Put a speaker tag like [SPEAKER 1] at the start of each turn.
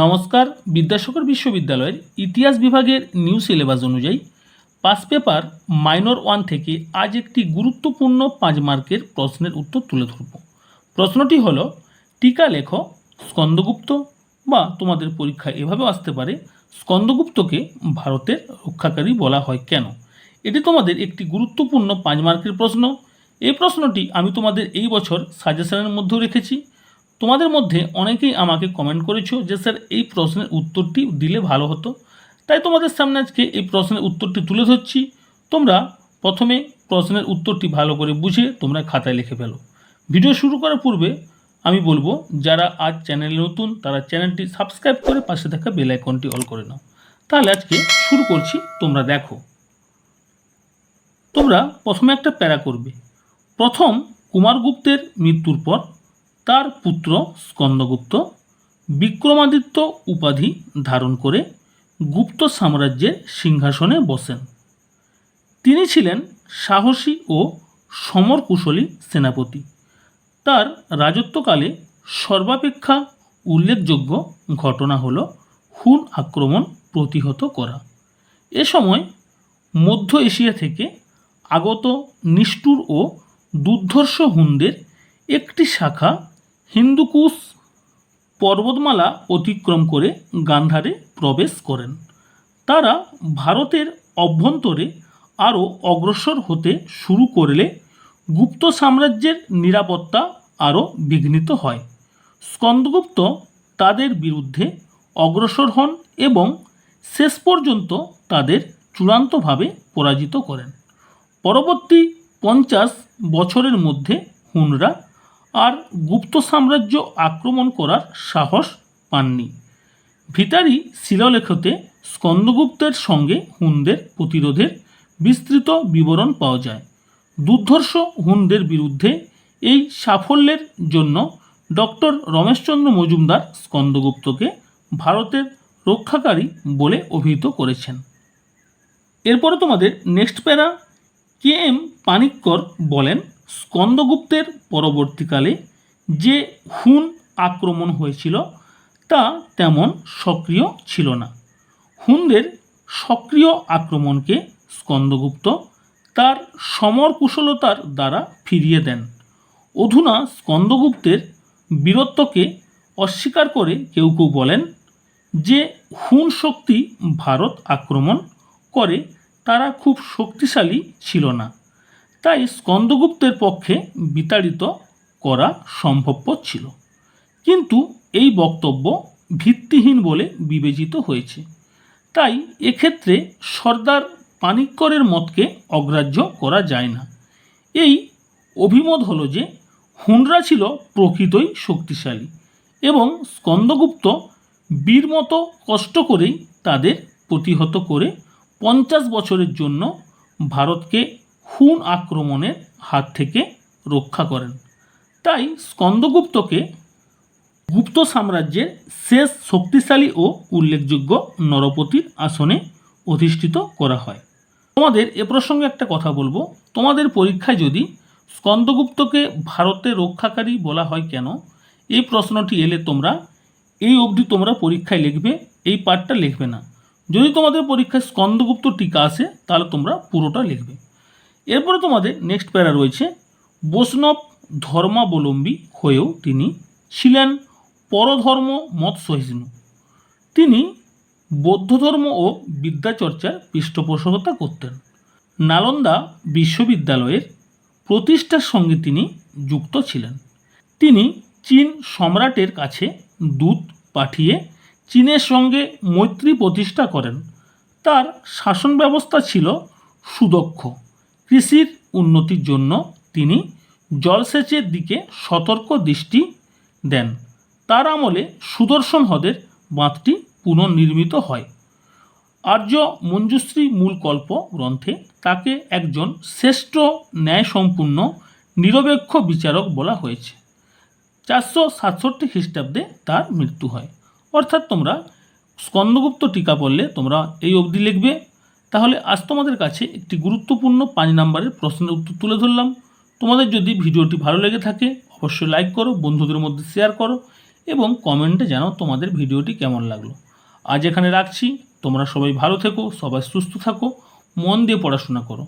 [SPEAKER 1] নমস্কার, বিদ্যাসাগর বিশ্ববিদ্যালয়ের ইতিহাস বিভাগের নিউ সিলেবাস অনুযায়ী পাস পেপার মাইনর ওয়ান থেকে আজ একটি গুরুত্বপূর্ণ পাঁচ মার্কের প্রশ্নের উত্তর তুলে ধরব। প্রশ্নটি হল, টিকা লেখ স্কন্দগুপ্ত বা তোমাদের পরীক্ষায় এভাবেও আসতে পারে, স্কন্দগুপ্তকে ভারতের রক্ষাকারী বলা হয় কেন? এটি তোমাদের একটি গুরুত্বপূর্ণ পাঁচ মার্কের প্রশ্ন। এই প্রশ্নটি আমি তোমাদের এই বছর সাজেশনের মধ্যেও রেখেছি। তোমাদের মধ্যে অনেকেই আমাকে কমেন্ট করেছ যে, স্যার, এই প্রশ্নের উত্তরটি দিলে ভালো হতো। তাই তোমাদের সামনে আজকে এই প্রশ্নের উত্তরটি তুলে ধরছি। তোমরা প্রথমে প্রশ্নের উত্তরটি ভালো করে বুঝে তোমরা খাতায় লিখে ফেলো। ভিডিও শুরু করার পূর্বে আমি বলব, যারা আজ চ্যানেলে নতুন, তারা চ্যানেলটি সাবস্ক্রাইব করে পাশে থাকা বেল আইকনটি অল করে নাও। তাহলে আজকে শুরু করছি, তোমরা দেখো। তোমরা প্রথমে একটা প্যারা করবে। প্রথম কুমারগুপ্তের মৃত্যুর পর তার পুত্র স্কন্দগুপ্ত বিক্রমাদিত্য উপাধি ধারণ করে গুপ্ত সাম্রাজ্যের সিংহাসনে বসেন। তিনি ছিলেন সাহসী ও সমরকুশলী সেনাপতি। তার রাজত্বকালে সর্বাপেক্ষা উল্লেখযোগ্য ঘটনা হল হুন আক্রমণ প্রতিহত করা। এ সময় মধ্য এশিয়া থেকে আগত নিষ্ঠুর ও দুর্ধর্ষ হুনদের একটি শাখা হিন্দুকুশ পর্বতমালা অতিক্রম করে গান্ধারে প্রবেশ করেন। তারা ভারতের অভ্যন্তরে আরও অগ্রসর হতে শুরু করলে গুপ্ত সাম্রাজ্যের নিরাপত্তা আরও বিঘ্নিত হয়। স্কন্দগুপ্ত তাদের বিরুদ্ধে অগ্রসর হন এবং শেষ পর্যন্ত তাদের চূড়ান্তভাবে পরাজিত করেন। পরবর্তী পঞ্চাশ বছরের মধ্যে হুনরা আর গুপ্ত সাম্রাজ্য আক্রমণ করার সাহস পাননি। ভিতারি শিলালেখতে স্কন্দগুপ্তের সঙ্গে হুনদের প্রতিরোধের বিস্তৃত বিবরণ পাওয়া যায়। দুর্ধর্ষ হুনদের বিরুদ্ধে এই সাফল্যের জন্য ডক্টর রমেশচন্দ্র মজুমদার স্কন্দগুপ্তকে ভারতের রক্ষাকারী বলে অভিহিত করেছেন। এরপরে তোমাদের নেক্সট প্যারা কে এম পানিক্কর বলেন স্কন্দগুপ্তের পরবর্তীকালে যে হুন আক্রমণ হয়েছিল, তা তেমন সক্রিয় ছিল না। হুনদের সক্রিয় আক্রমণকে স্কন্দগুপ্ত তার সমর কুশলতার দ্বারা ফিরিয়ে দেন। অধুনা স্কন্দগুপ্তের বীরত্বকে অস্বীকার করে কেউ কেউ বলেন যে হুন শক্তি ভারত আক্রমণ করে, তারা খুব শক্তিশালী ছিল না। তাই স্কন্দগুপ্তের পক্ষে বিতাড়িত করা সম্ভবপর ছিল। কিন্তু এই বক্তব্য ভিত্তিহীন বলে বিবেচিত হয়েছে। তাই এক্ষেত্রে সর্দার পানিক্করের মতকে অগ্রাহ্য করা যায় না। এই অভিমত হলো যে হুনরা ছিল প্রকৃতই শক্তিশালী এবং স্কন্দগুপ্ত বীর মতো কষ্ট করেই তাদের প্রতিহত করে পঞ্চাশ বছরের জন্য ভারতকে হুন আক্রমণের হাত থেকে রক্ষা করেন। তাই স্কন্দগুপ্তকে গুপ্ত সাম্রাজ্যের শেষ শক্তিশালী ও উল্লেখযোগ্য নরপতির আসনে অধিষ্ঠিত করা হয়। তোমাদের এ প্রসঙ্গে একটা কথা বলব। তোমাদের পরীক্ষায় যদি স্কন্দগুপ্তকে ভারতে রক্ষাকারী বলা হয় কেন? এই প্রশ্নটি এলে তোমরা, এই অবধি তোমরা পরীক্ষায় লিখবে, এই পার্টটা লিখবে না। যদি তোমাদের পরীক্ষায় স্কন্দগুপ্ত টিকা আসে, তাহলে তোমরা পুরোটা লিখবে। এরপরে তোমাদের নেক্সট প্যারা রয়েছে বৈষ্ণব ধর্মাবলম্বী হয়েও তিনি ছিলেন পরধর্ম মত সহিষ্ণু তিনি বৌদ্ধ ধর্ম ও বিদ্যাচর্চার পৃষ্ঠপোষকতা করতেন। নালন্দা বিশ্ববিদ্যালয়ের প্রতিষ্ঠার সঙ্গে তিনি যুক্ত ছিলেন। তিনি চীন সম্রাটের কাছে দূত পাঠিয়ে চীনের সঙ্গে মৈত্রী প্রতিষ্ঠা করেন। তার শাসন ব্যবস্থা ছিল সুদক্ষ। কৃষির উন্নতির জন্য তিনি জলসেচের দিকে সতর্ক দৃষ্টি দেন। তার আমলে সুদর্শন হ্রদের বাঁধটি পুনর্নির্মিত হয়। আর্য মঞ্জুশ্রী মূল কল্প গ্রন্থে তাকে একজন শ্রেষ্ঠ ন্যায়সম্পূর্ণ নিরপেক্ষ বিচারক বলা হয়েছে। চারশো সাতষট্টি খ্রিস্টাব্দে তার মৃত্যু হয়। অর্থাৎ তোমরা স্কন্দগুপ্ত টিকা পড়লে তোমরা এই অবধি লিখবে তাহলে আজ তোমাদের কাছে একটি গুরুত্বপূর্ণ পাঁচ নম্বরের প্রশ্নের উত্তর তুলে ধরলাম। তোমাদের যদি ভিডিওটি ভালো লেগে থাকে, অবশ্যই লাইক করো, বন্ধুদের মধ্যে শেয়ার করো এবং কমেন্টে জানাও তোমাদের ভিডিওটি কেমন লাগল। আজ এখানে রাখছি। তোমরা সবাই ভালো থেকো, সবাই সুস্থ থাকো, মন দিয়ে পড়াশোনা করো।